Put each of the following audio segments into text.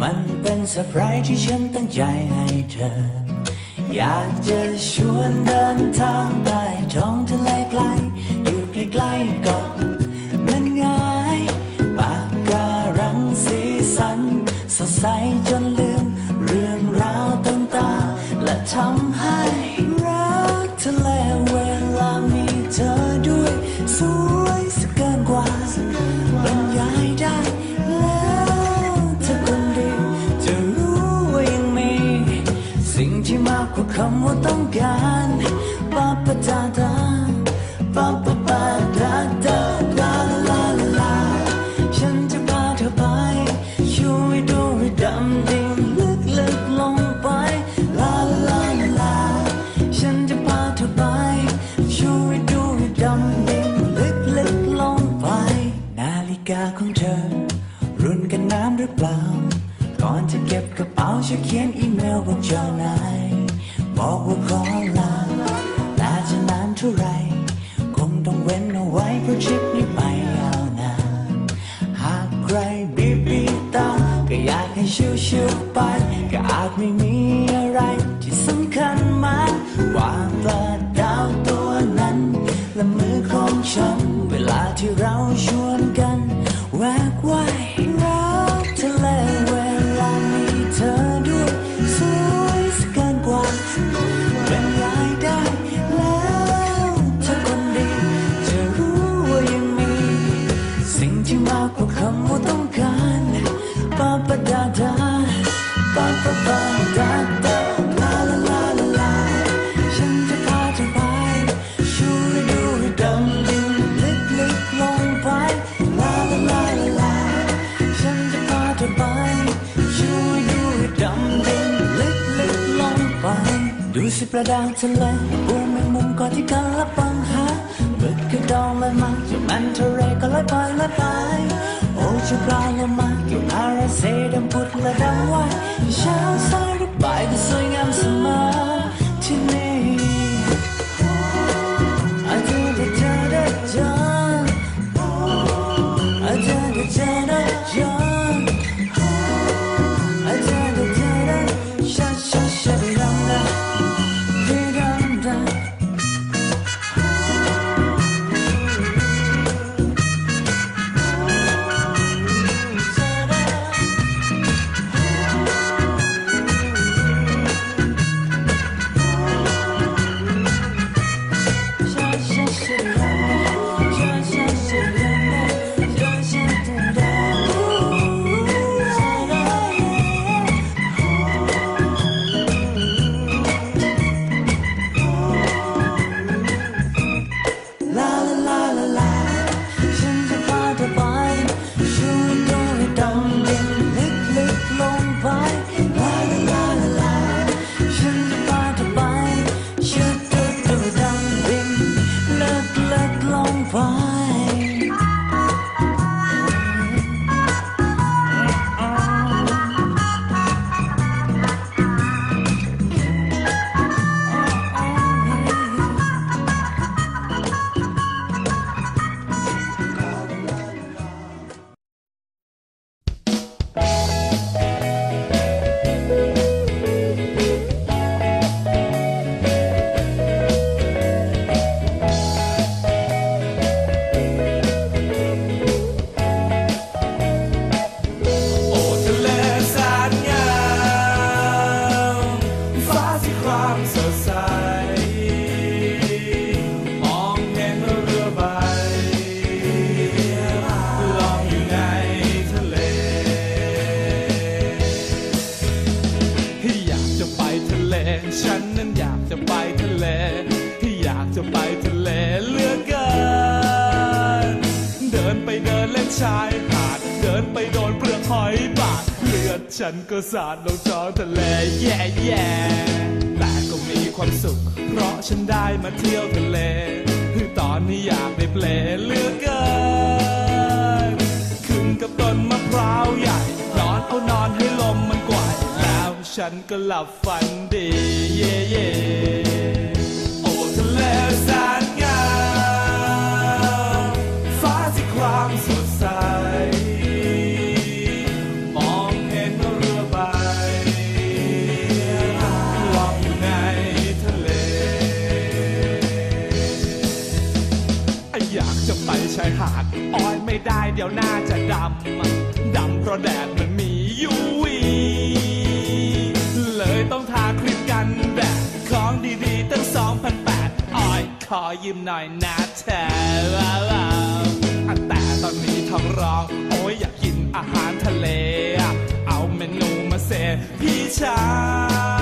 มันเป็นเซอร์ไพรส์ที่ฉันตั้งใจให้เธอ อยากจะชวนเดินทางไปท้องทะเลไกล อยู่ใกล้ๆกับนั่นไงปากการังสีสัน สดใสจนลืม เรื่องราวต่างๆและทำให้รักทะเลเวลามีเธอด้วยสวย สิ่งที่มากกว่าคำว่าต้องการปาปะดาดาปาปะปาดาดาลาลาลา ฉันจะพาเธอไปช่วยดูให้ดำดิ่งลึกลึกลงไป ลาลาลา ฉันจะพาเธอไปช่วยดูให้ดำดิ่งลึกลึกลงไป นาฬิกาของเธอ รุ่นกันน้ำหรือเปล่า ก่อนจะเก็บกระเป๋าจะเขียน เมลบอกเจ้านายบอกว่าขอลาแต่จะนานเท่าไร คงต้องเว้นเอาไว้เพราะทริปนี้ไปยาวนานหากใครบีบีตา ก็อยากให้ชิวๆไป ก็อาจไม่มีอะไรที่สำคัญมากกว่าปลาดาวตัวนั้น และมือของฉัน เวลาที่เรา ปลาดาวทะเลปูแมงมุมก็ที่กันละปังหาหมึกกระดองลอยมาจะมันทะเลก็ลอยไปลอยไปโอ้จะปลาโลมาเกี่ยวอาราเซดำพุดและดำว่ายเช้าสายหรือบ่ายก็สวยงามเสมอ อไปทะเลเลือกเกิน เดินไปเดินเล่นชายหาด เดินไปโดนเปลือกหอยบาดเลือดฉันก็สาดลงท้องทะเลแย่แย่แต่ก็มีความสุข เพราะฉันได้มาเที่ยวทะเล คือตอนนี้อยากได้เปลเลือกเกิน ขึ้นกับต้นมะพร้าวใหญ่ นอนเอานอนให้ลมมันกวาดแล้วฉันก็หลับฝันดี เย่เย่าดอ้อยไม่ได้เดี๋ยวหน้าจะดำ ดำเพราะแดดมันมียูวีเลยต้องทาครีมกันแดดของดีๆตั้ง2,008อ้อยขอยืมหน่อยนะเธอว้าวๆอะแต่ตอนนี้ท้องร้อง โอ้ยอยากกินอาหารทะเล เอาเมนูมาเสพพี่ชาย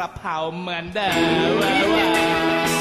ระเพราเหมือนเดิม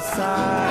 ค